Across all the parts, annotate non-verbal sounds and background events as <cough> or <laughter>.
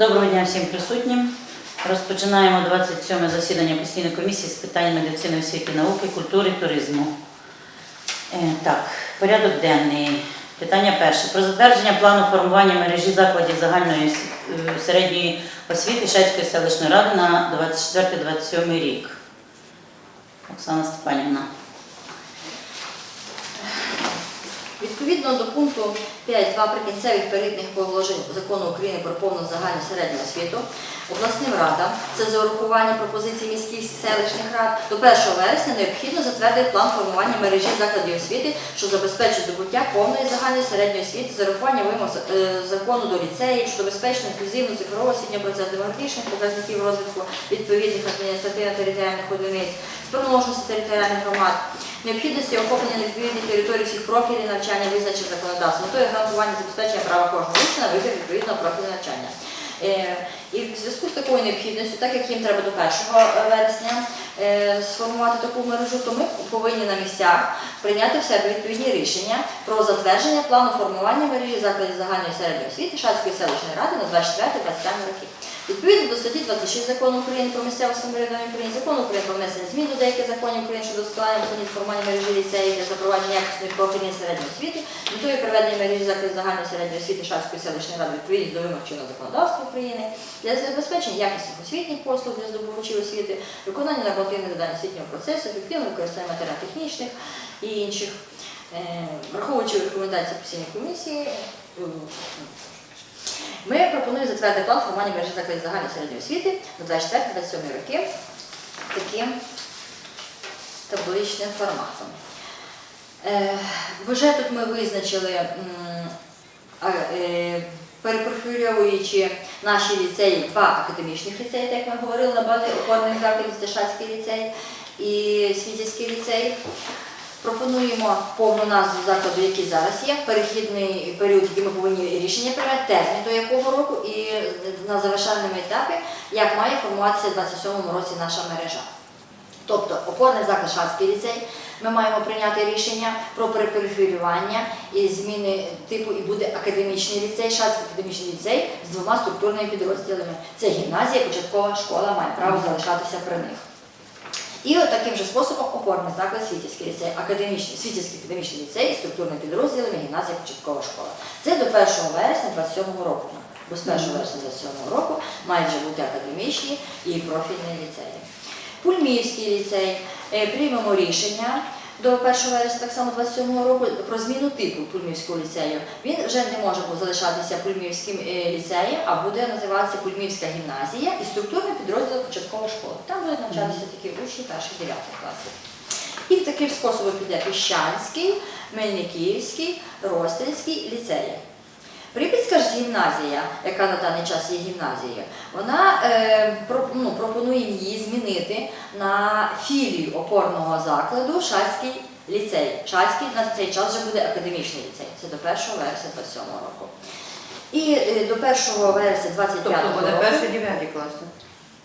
Доброго дня всім присутнім. Розпочинаємо 27 засідання постійної комісії з питань медицини, освіти, науки, культури, туризму. Е, Так, порядок денний. Питання перше. Про затвердження плану формування мережі закладів загальної е, середньої освіти Шацької селищної ради на 24-27 рік. Оксана Степанівна. Відповідно до пункту 5.2 прикінцевих перехідних положень закону України про повну загальну середню освіту, обласним радам, це за урахування пропозицій міських селищних рад, до 1 вересня необхідно затвердити план формування мережі закладів освіти, що забезпечить здобуття повної загальної середньої освіти з урахуванням вимог е, закону до ліцеїв, що забезпечить інклюзивну цифрову освітнього процесу демографічних показників розвитку відповідних адміністративно-територіальних одиниць, спроможності територіальних громад, необхідності охоплення відповідних територій всіх профілів навчання, визначених законодавством, метою гарантування забезпечення права кожного учня на вибір відповідного профілю навчання. Е, І в зв'язку з такою необхідністю, так як їм треба до 1 вересня е, сформувати таку мережу, то ми повинні на місцях прийняти в відповідні рішення про затвердження плану формування мережі закладів загальної середньої освіти Шацької селищної ради на 24-27 роки. Відповідно до статті 26 закону України про місцеве самоврядування України, закону України про внесення змін до деяких законів України щодо складання формування мережі ліцеїв для запровадження якісної профільної середньої освіти, метою проведення мережі закладів загальної середньої освіти Шацької селищної ради відповідно до вимог чинного законодавства України для забезпечення якісних освітніх послуг для здобувачів освіти, виконання нормативних завдань освітнього процесу, ефективного використання матеріал-технічних і інших, Е, враховуючи рекомендації постійної комісії. Ми пропонуємо затвердити план формування мережі закладів загальної середньої освіти на 24-27 роки таким табличним форматом. Е, Вже тут ми визначили, е, перепрофільовуючи наші ліцеї, два академічних ліцеї, так як ми говорили, на базі опорних закладів це ліцей і Світівський ліцей. Пропонуємо повну назву закладу, який зараз є, перехідний період, який ми повинні рішення приймати, термін до якого року, і на завершальному етапі, як має формуватися в 27-му році наша мережа. Тобто опорний заклад Шацький ліцей, ми маємо прийняти рішення про перепрофілювання і зміни типу, і буде академічний ліцей, Шацький академічний ліцей з двома структурними підрозділами. Це гімназія, початкова школа має право залишатися при них. І от таким же способом оформлений заклад Світівський ліцей, академічний, Світівський академічний ліцей і підрозділ, підрозділами гімназія початкова школа. Це до 1 вересня 27 року. Бо з 1 вересня 27 року мають вже бути академічні і профільні ліцеї. Пульмівський ліцей Е, приймемо рішення до 1 вересня так само 27 року про зміну типу Пульмівського ліцею. Він вже не може залишатися Пульмівським е, ліцеєм, а буде називатися Пульмівська гімназія і структурний підрозділ початкової школи. Там будуть навчатися такі учні перших 9 класів. І таким способом піде Піщанський, Мельниківський, Ростинський ліцеї. Припільська ж гімназія, яка на даний час є гімназією, вона е, про- ну, пропонує її змінити на філію опорного закладу Шацький ліцей. Шацький на цей час вже буде академічний ліцей. Це до 1 вересня 27 року. І е, до 1 вересня 25 Тобто буде року. перші дев'яті класи.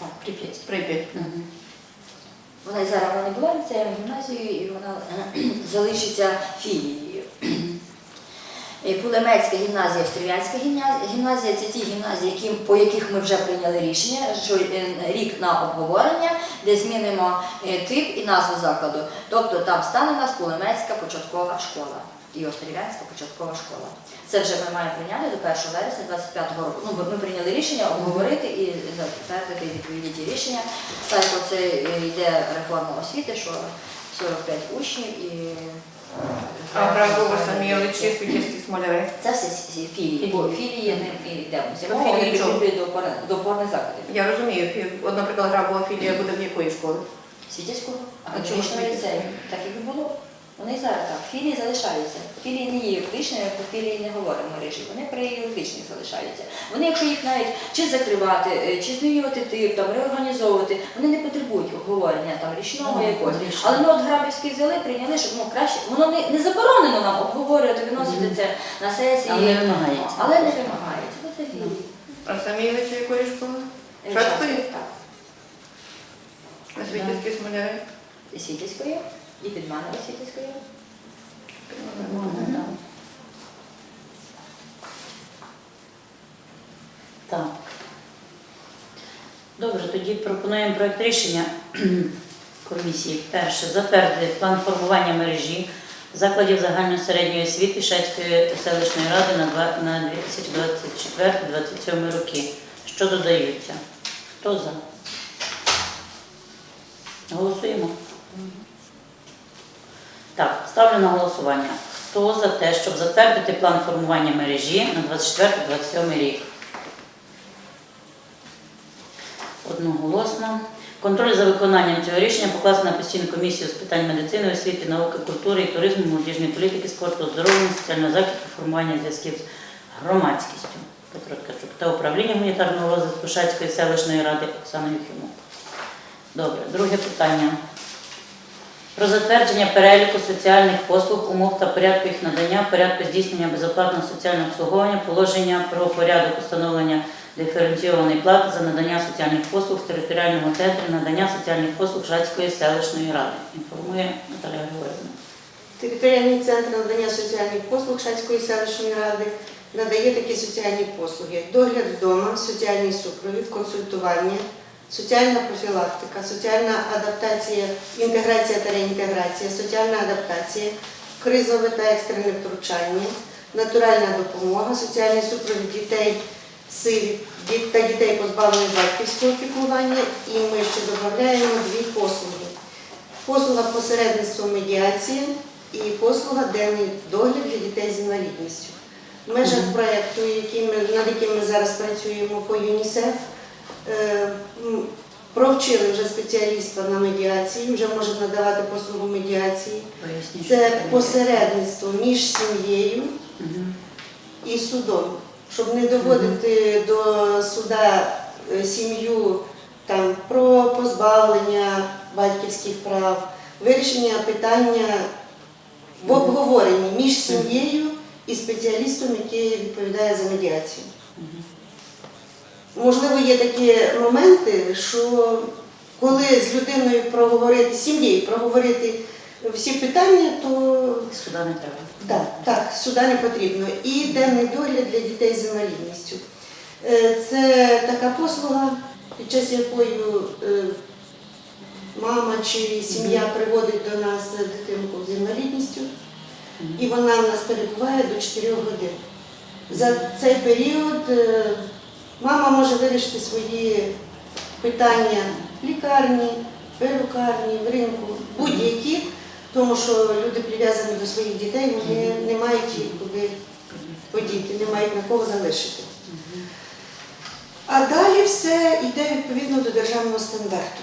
Так, Прип'ять. Прип'ять. Вона і зараз вона не була ліцеєм, гімназією, і вона <clears throat> залишиться філією. Пулемецька гімназія, Стрілянська гімназія. Це ті гімназії, які, по яких ми вже прийняли рішення, що е, рік на обговорення, де змінимо е, тип і назву закладу. Тобто там стане у нас Пулемецька початкова школа і Острів'янська початкова школа. Це вже ми маємо прийняти до 1 вересня 25 року. Ну, ми прийняли рішення обговорити і затвердити відповідні ті рішення. Так, це е, йде реформа освіти, що 45 учнів і А Грабова самі Олечі, Світівські смоляри. це все філії, бо філії не і йдемо. З філії чого? до опорних закладів. Я розумію, фі- от, наприклад, Грабова філія буде в якої школи? Світівського А чому Світівського? ліцею. Так як і було. Вони зараз так. Філії залишаються. Філії не є юридичними, про філії не говоримо в. Вони при юридичних залишаються. Вони, якщо їх навіть чи закривати, е, чи змінювати тип, там реорганізовувати, вони не потребують обговорення там річного Ну, якогось. Але ми от Грабівський взяли, прийняли, щоб ну краще. Воно не, не заборонено нам обговорювати, виносити це на сесії. Але не вимагається. Але не вимагається. Ну, це філії. А самі Олечі якої школи? Шацької? Так. А Світівські смоляри? І Світівської, і Підманова Світівської. Можна, так. Добре, тоді пропонуємо проект рішення <clears throat> комісії. Перше, затвердити план формування мережі закладів загальної середньої освіти Шацької селищної ради на 2024-2027 роки. Що додаються? Хто за? Голосуємо. Так, ставлю на голосування. Хто за те, щоб затвердити план формування мережі на 24-27 рік? Одноголосно. Контроль за виконанням цього рішення покласти на постійну комісію з питань медицини, освіти, науки, культури і туризму, молодіжної політики, спорту, оздоровлення, соціального захисту, формування зв'язків з громадськістю Петро Ткачук та управління гуманітарного розвитку Шацької селищної ради Оксана Юхімок. Добре, друге питання. Про затвердження переліку соціальних послуг, умов та порядку їх надання, порядку здійснення безоплатного соціального обслуговування, положення про порядок установлення диференційованої плати за надання соціальних послуг в територіальному центрі надання соціальних послуг Жацької селищної ради. Інформує Наталія Григорівна. Територіальний центр надання соціальних послуг Шацької селищної ради надає такі соціальні послуги: догляд вдома, соціальний супровід, консультування, соціальна профілактика, соціальна адаптація, інтеграція та реінтеграція, соціальна адаптація, кризове та екстрене втручання, натуральна допомога, соціальний супровід дітей діт- та дітей позбавлених батьківського піклування. І ми ще додаємо дві послуги. Послуга посередництво медіації і послуга денний догляд для дітей з інвалідністю. В межах проєкту, над яким ми зараз працюємо по ЮНІСЕФ, провчили вже спеціаліста на медіації, вже може надавати послугу медіації. Це посередництво між сім'єю і судом, щоб не доводити до суда е, сім'ю там про позбавлення батьківських прав, вирішення питання в обговоренні між сім'єю і спеціалістом, який відповідає за медіацію. Можливо, є такі моменти, що коли з людиною проговорити, з сім'єю проговорити всі питання, то Сюди не треба. так, так, сюди не потрібно. І денний догляд для дітей з інвалідністю. Е, Це така послуга, під час якої е, мама чи сім'я приводить до нас дитинку з інвалідністю, і вона в нас перебуває до 4 годин. За цей період е, мама може вирішити свої питання в лікарні, перукарні, в ринку, будь-які, тому що люди прив'язані до своїх дітей, вони не мають їх куди подіти, не мають на кого залишити. А далі все йде відповідно до державного стандарту.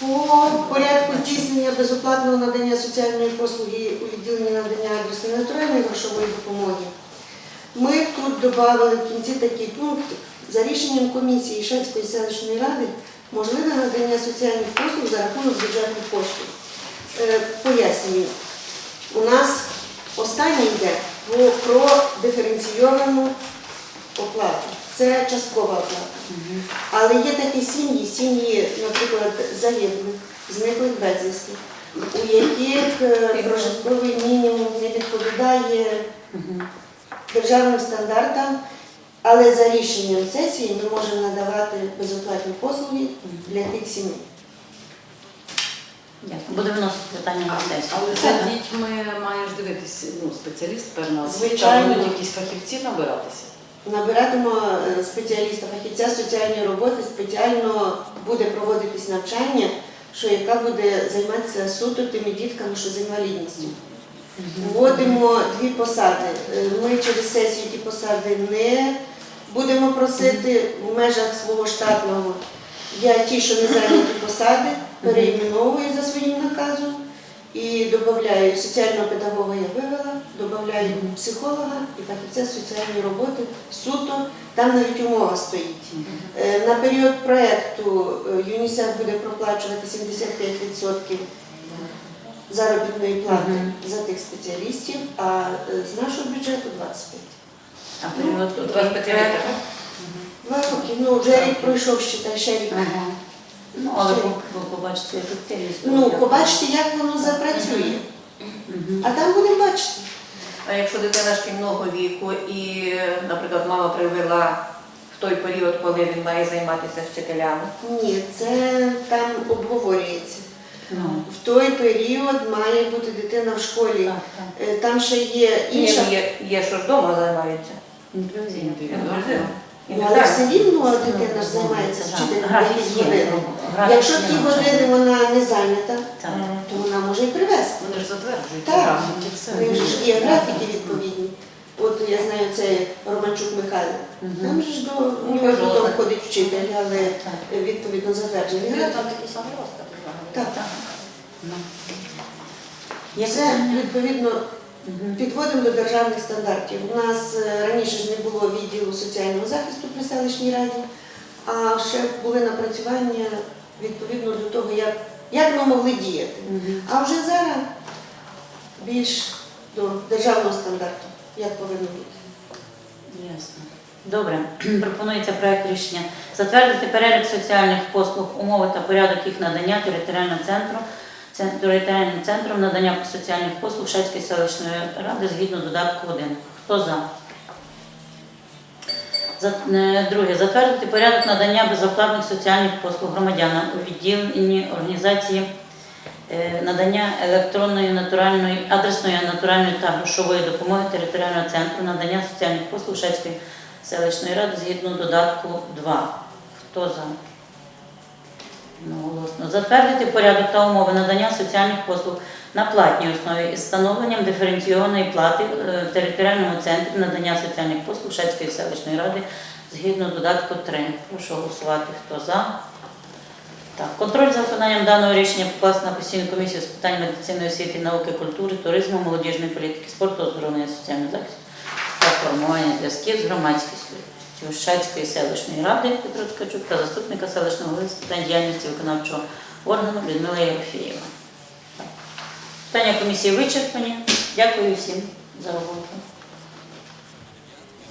По порядку здійснення безоплатного надання соціальної послуги у відділенні надання адресної натуральної грошової допомоги. Ми тут додали в кінці такий пункт. За рішенням комісії Шацької селищної ради можливе надання соціальних послуг за рахунок бюджетних коштів. Е, Пояснюю, у нас останнє йде про, диференційовану оплату. Це часткова оплата. Але є такі сім'ї, сім'ї, наприклад, загиблих, зниклих безвісти, у яких е, прожитковий мінімум не відповідає. Державним стандартам, але за рішенням сесії ми можемо надавати безоплатні послуги для тих сімей. Дякую. Буде виносити питання на сесію. Але за дітьми маєш дивитися, ну, спеціаліст, освіта, Звичайно. будуть якісь фахівці набиратися. Набиратимо е, спеціаліста, фахівця соціальної роботи, спеціально буде проводитись навчання, що яка буде займатися суто тими дітками, що з інвалідністю. Вводимо дві посади. Е, Ми через сесію ті посади не будемо просити в межах свого штатного. Я ті, що не зайняті посади, переіменовую за своїм наказом і додаю соціального педагога я вивела, додаю психолога і фахівця соціальної роботи суто. Там навіть умова стоїть. Е, На період проєкту е, ЮНІСЕФ буде проплачувати 75% заробітної плати Мгм. за тих спеціалістів, а е, з нашого бюджету 25. А Тут вас спеціаліста. Два роки, ну вже рік пройшов, ще ще рік. Ага. Ну, але ви побачите ефективність. Ну, побачите, як воно запрацює. Мгм. А там будемо бачити. А якщо дитина шкільного віку і, наприклад, мама привела в той період, коли він має займатися вчителями? Ні, це там обговорюється. Ну, В той період має бути дитина в школі. так, так. Е, Там ще є інша. ну, є, є що ж вдома займаються. Інклюзивно. Ну, але все рівно дитина ж займається вчителем якісь години. Якщо ті години вона не зайнята, Так. то вона може і привезти. Вони ж затверджують Так. графіки, все. У них же ж є графіки відповідні. От я знаю, це Романчук Михайло. Там же ж до Ну, нього кажу, додому ходить вчитель, але відповідно затверджений Там такий самий розклад. Так, так. Ну. Це відповідно підводимо до державних стандартів. У нас е, раніше ж не було відділу соціального захисту при селищній раді, а ще були напрацювання відповідно до того, як, як ми могли діяти. А вже зараз більш до державного стандарту, як повинно бути. Ясно. Добре. <clears throat> Пропонується проект рішення затвердити перелік соціальних послуг, умови та порядок їх надання територіальному центру, територіальним центром надання соціальних послуг Шацької селищної ради згідно додатку 1. Хто за? За- е, Друге. Затвердити порядок надання безоплатних соціальних послуг громадянам у відділенні організації е, надання електронної натуральної адресної натуральної та грошової допомоги територіального центру надання соціальних послуг Шацької селищної ради згідно додатку 2. Хто за? Одноголосно. Затвердити порядок та умови надання соціальних послуг на платній основі із встановленням диференційованої плати е, в територіальному центрі надання соціальних послуг Шацької селищної ради згідно додатку 3. Прошу голосувати. Хто за? Так, контроль за виконанням даного рішення покласти на постійну комісію з питань медицини, освіти, науки, культури, туризму, молодіжної політики, спорту, оздоровлення, соціального захисту та формування зв'язків з громадськістю Шацької селищної ради Петро Ткачук та заступника селищного голови з питань діяльності виконавчого органу Людмила Єрофієва. Питання комісії вичерпані. Дякую всім за роботу.